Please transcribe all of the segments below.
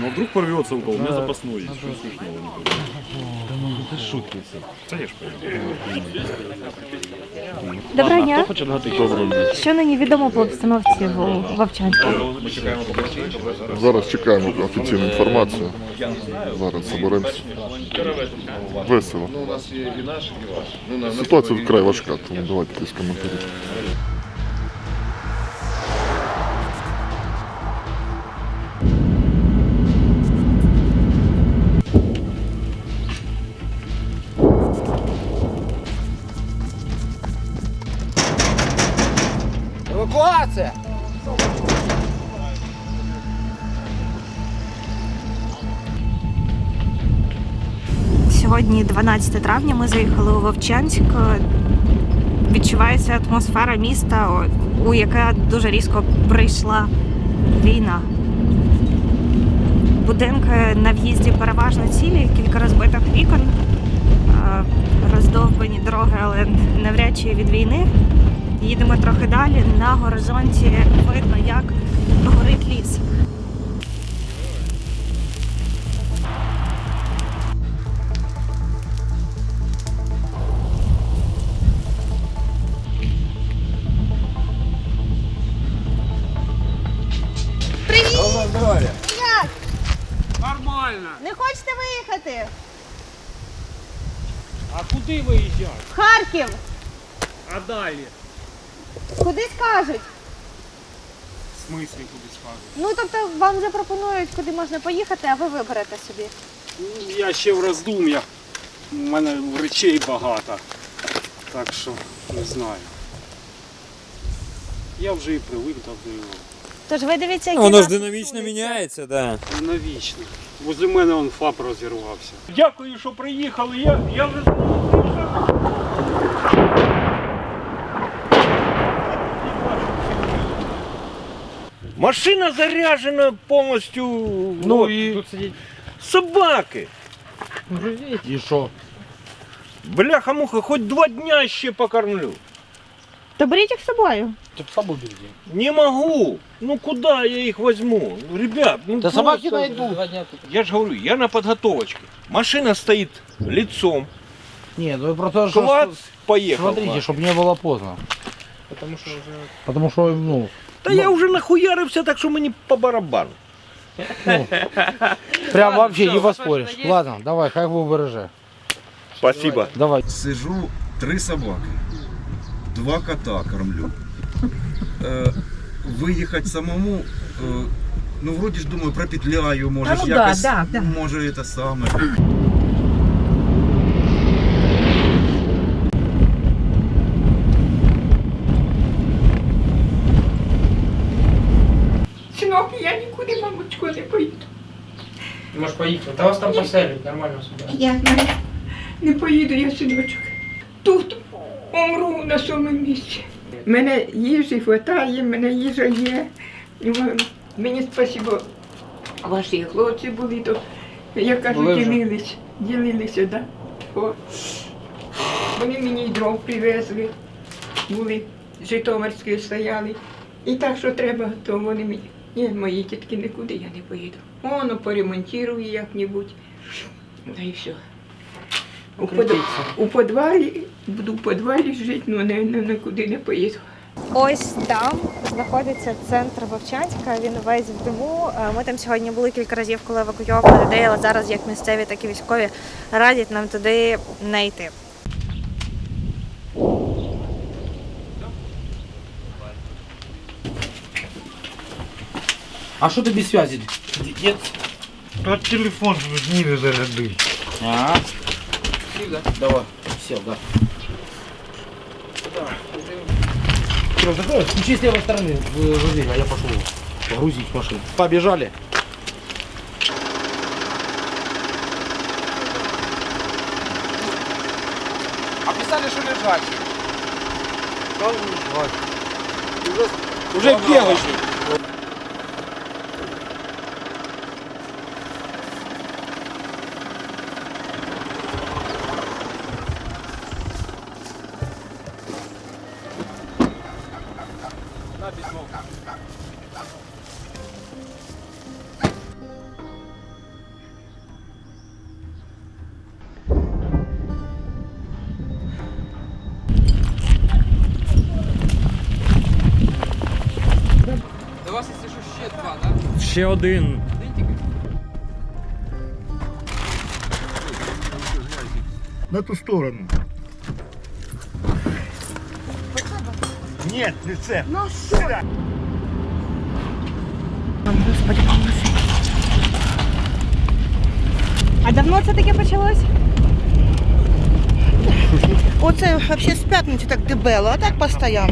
Ну а вдруг порвется у кого? У меня запасной есть. Что смешного? не Это шутки все. Конечно, Доброго дня. хоче нагадати? Що нині відомо по обстановці в Вовчанську? Зараз чекаємо офіційну інформацію. Зараз зберемося. Весело. Ситуація вкрай важка, тому давайте якісь коментарі. Сьогодні 12 травня. Ми заїхали у Вовчанськ. Відчувається атмосфера міста, у яке дуже різко прийшла війна. Будинки на в'їзді переважно цілі, кілька розбитих вікон, е, роздовбані дороги, але навряд чи від війни. Їдемо трохи далі. На горизонті видно, як Нормально. Не хочете виїхати? А куди виїжджати? В Харків. А далі? Куди скажуть? В смислі куди скажуть? Ну тобто вам запропонують, куди можна поїхати, а ви виберете собі. Ну, Я ще в роздум'ях. У мене речей багато. Так що не знаю. Я вже і привик до його. Тож ви дивіться, які Воно ж нас динамічно міняється, да. Навічно. Возле мене он ФАП розірвався. Дякую, що приїхали. Я, я вже Машина заряжена полностью. Ну и собаки. И что? Бляха-муха, хоть два дня ще покормлю. То беріть їх з собою. Ты с собой бери. Не могу. Ну куда я их возьму? Ну, Ребят, ну Да просто- собаки найдут. Я же говорю, я на подготовочке. Машина стоит лицом. Не, ну просто что- Клац, поехал. Смотрите, чтобы не было поздно. Потому что, ну, Да я уже нахуярився, так що мені по барабану. прям вообще не поспоришь. Ладно, давай, хай вы береже. Спасибо. Давай. Сижу три собаки, два кота кормлю. Е, виїхати самому, е, ну вроді ж думаю, пропетляю, може ж якось, може це саме. Синок, я нікуди, мамочко, не поїду. Можеш поїхати. Та вас там поселять, нормально собі. Я не, не поїду, я синочок. Тут умру на своєму місці. Мене їжі хватає, мене їжа є. Мені спасибо, ваші хлопці були, то я кажу, Були ділились, ділилися, да. О. Вони мені й дров привезли, були житомирські стояли. І так, що треба, то вони мені. Ні, мої тітки нікуди я не поїду. Воно поремонтую як-небудь. Да і все. У, под... у підвалі, буду в підвалі жити, але не, не, нікуди не поїду. Ось там знаходиться центр Вовчанська. Він весь в диму. Е, Ми там сьогодні були кілька разів, коли евакуйовували людей, але зараз як місцеві, так і військові радять нам туди не йти. А что ты без связи? Тот телефон не заряди. А? Давай, сел, да. Закрой, включи с левой стороны в, дверь, а я пошел грузить машину. Побежали. А писали, что лежать. Уже на письмо. До вас, якщо що, ще два, так? Ще один. Один тільки? На ту сторону. Нет, не це. Господи, поможи. А давно це таке почалось? Оце взагалі з п'ятниці так дебело, а так постійно.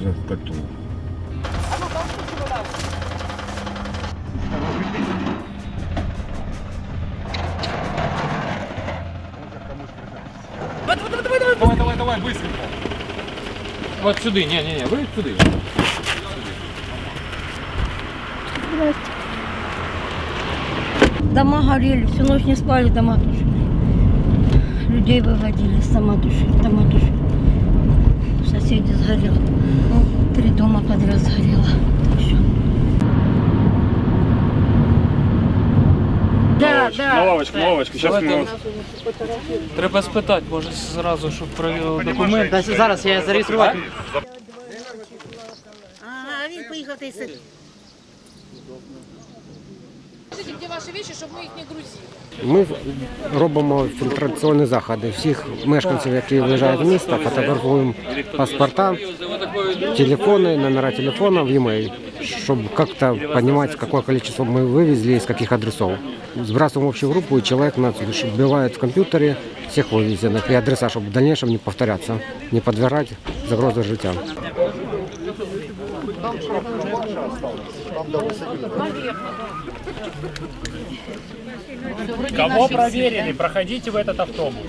основному із-за котов. Давай, давай, давай, быстренько. Вот сюди, ні, ні, ні, ви сюди. Дома горели, всю ночь не спали, дома тушили. Людей выводили, сама тушили, дома тушили. Соседи сгорело. Три дома подряд сгорело. Так что... Да, да. На лавочку, на лавочку. Сейчас ми... Треба спитати, може зразу, щоб провели документ. Зараз я зареєструвати. Ага, він поїхав та й сидить. Де ваші речі, щоб ми їх не грузили? Ми робимо фільтраційні заходи. Всіх мешканців, які виїжджають в місто, фотографуємо паспорта, телефоны, номера телефонов, e-mail, чтобы как-то понимать, какое количество мы вывезли, из каких адресов. Сбрасываем в общую группу, и человек нас вбивает в компьютере всех вывезенных и адреса, чтобы в дальнейшем не повторяться, не подвергать загрози життя. Кого проверили? Проходите в этот автобус.